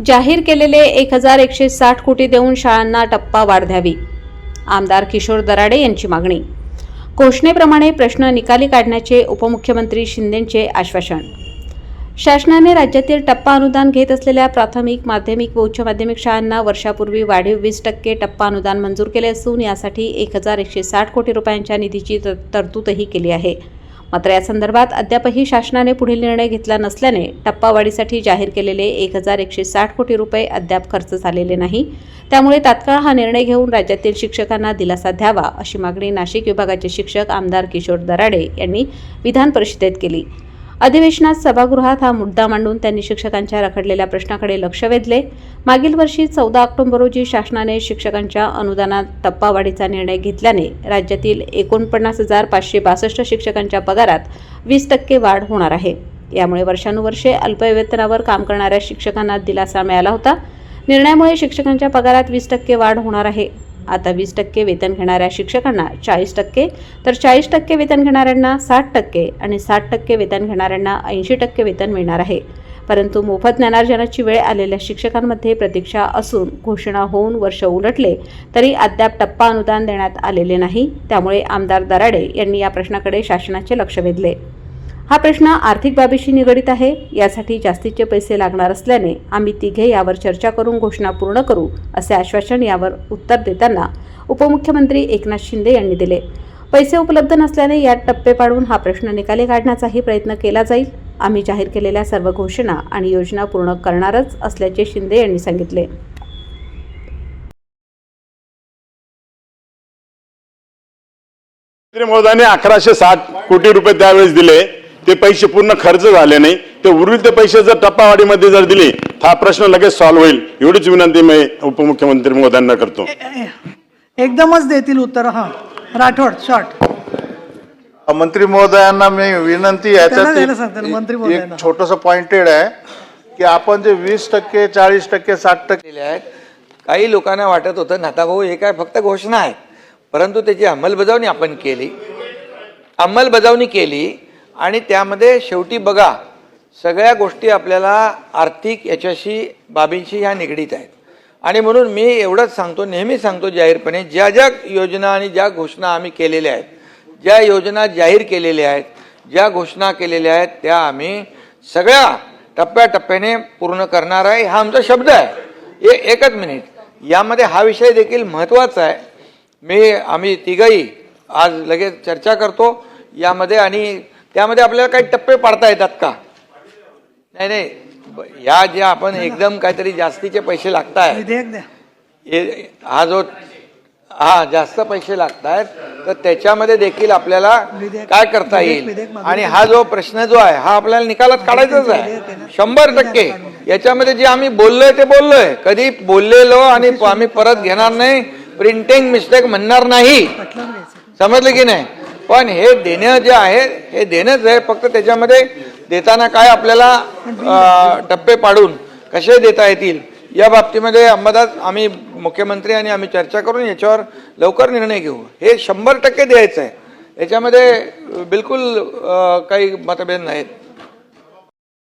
जाहीर केलेले एक हजार एकशे साठ कोटी देऊन शाळांना टप्पा वाढ द्यावी आमदार किशोर दराडे यांची मागणी. घोषणेप्रमाणे प्रश्न निकाली काढण्याचे उपमुख्यमंत्री शिंदेंचे आश्वासन. शासनाने राज्यातील टप्पा अनुदान घेत असलेल्या प्राथमिक माध्यमिक व उच्च माध्यमिक शाळांना वर्षापूर्वी वाढीव वीस टक्के टप्पा अनुदान मंजूर केले असून यासाठी एक हजार एकशे साठ कोटी रुपयांच्या निधीची तर- तरतूदही केली आहे. मात्र या संदर्भात अद्यापही शासनाने पुढील निर्णय घेतला नसल्याने टप्पावाढीसाठी जाहीर केलेले एक हजार एकशे साठ कोटी रुपये अद्याप खर्च झालेले नाही. त्यामुळे तात्काळ हा निर्णय घेऊन राज्यातील शिक्षकांना दिलासा द्यावा अशी मागणी नाशिक विभागाचे शिक्षक आमदार किशोर दराडे यांनी विधान परिषदेत केली. अधिवेशनात सभागृहात हा मुद्दा मांडून त्यांनी शिक्षकांच्या रखडलेल्या प्रश्नाकडे लक्ष वेधले. मागील वर्षी चौदा ऑक्टोबर रोजी शासनाने शिक्षकांच्या अनुदानात टप्पावाढीचा निर्णय घेतल्याने राज्यातील एकोणपन्नास हजार पाचशे बासष्ट शिक्षकांच्या पगारात वीस टक्के वाढ होणार आहे. यामुळे वर्षानुवर्षे अल्पवेतनावर काम करणाऱ्या शिक्षकांना दिलासा मिळाला होता. निर्णयामुळे शिक्षकांच्या पगारात वीस टक्के वाढ होणार आहे. आता वीस टक्के वेतन घेणाऱ्या शिक्षकांना चाळीस टक्के तर चाळीस टक्के वेतन घेणाऱ्यांना साठ टक्के आणि साठ टक्के वेतन घेणाऱ्यांना ऐंशी टक्के वेतन मिळणार आहे. परंतु मोफत ज्ञानार्जनाची वेळ आलेल्या शिक्षकांमध्ये प्रतीक्षा असून घोषणा होऊन वर्ष उलटले तरी अद्याप टप्पा अनुदान देण्यात आलेले नाही. त्यामुळे आमदार दराडे यांनी या प्रश्नाकडे शासनाचे लक्ष वेधले. हा प्रश्न आर्थिक बाबीशी निगडीत आहे. यासाठी जास्तीचे पैसे लागणार असल्याने आम्ही तिघे यावर चर्चा करून घोषणा पूर्ण करू असे आश्वासन यावर उत्तर देताना उपमुख्यमंत्री एकनाथ शिंदे यांनी दिले. पैसे उपलब्ध नसल्याने यात टप्पे पाडून हा प्रश्न निकाली काढण्याचाही प्रयत्न केला जाईल. आम्ही जाहीर केलेल्या सर्व घोषणा आणि योजना पूर्ण करणारच असल्याचे शिंदे यांनी सांगितले. महोदयाने अकराशे साठ कोटी रुपये त्यावेळेस दिले. ते पैसे पूर्ण खर्च झाले नाही. ते उर्वरित पैसे जर टप्पावाढीमध्ये जर दिले तर हा प्रश्न लगेच सॉल्व्ह होईल. एवढीच विनंती मी उपमुख्यमंत्री महोदयांना करतो. एकदमच देतील उत्तर हा. राठोड शॉर्ट मंत्री महोदयांना मी विनंती याच्यात महोदयांना. एक छोटस पॉइंटेड आहे की आपण जे वीस टक्के चाळीस टक्के साठ टक्के आहेत काही लोकांना वाटत होतं नाताभाऊ हे काय फक्त घोषणा आहे. परंतु त्याची अंमलबजावणी आपण केली. अंमलबजावणी केली आणि त्यामध्ये शेवटी बघा सगळ्या गोष्टी आपल्याला आर्थिक याच्याशी बाबींशी ह्या निगडीत आहेत. आणि म्हणून मी एवढंच सांगतो नेहमी सांगतो जाहीरपणे ज्या ज्या योजना आणि ज्या घोषणा आम्ही केलेल्या आहेत ज्या योजना जाहीर केलेल्या आहेत ज्या घोषणा केलेल्या आहेत त्या आम्ही सगळ्या टप्प्याटप्प्याने पूर्ण करणार आहे. हा आमचा शब्द आहे. ए एकच मिनिट. यामध्ये हा विषय देखील महत्त्वाचा आहे. मी आम्ही तिघही आज लगेच चर्चा करतो. यामध्ये आणि त्यामध्ये आपल्याला काही टप्पे पाडता येतात का? नाही नाही. या ज्या आपण एकदम काहीतरी जास्तीचे पैसे द्या. हे हा जो हा जास्त पैसे लागत आहेत तर त्याच्यामध्ये देखील आपल्याला काय करता येईल? आणि हा जो प्रश्न जो आहे हा आपल्याला निकालात काढायचाच आहे? शंभर टक्के. याच्यामध्ये जे आम्ही बोललोय ते बोललोय. कधी बोललेलो आणि आम्ही परत घेणार नाही. प्रिंटिंग मिस्टेक म्हणणार नाही. समजलं की नाही? पण हे देणं जे आहे हे देणंच आहे फक्त त्याच्यामध्ये देताना काय आपल्याला टप्पे पाडून कसे देता येतील या बाबतीमध्ये अंबादास आम्ही मुख्यमंत्री आणि आम्ही चर्चा करून याच्यावर लवकर निर्णय घेऊ. हे शंभर टक्के द्यायचं आहे याच्यामध्ये बिलकुल काही मतभेद नाहीत.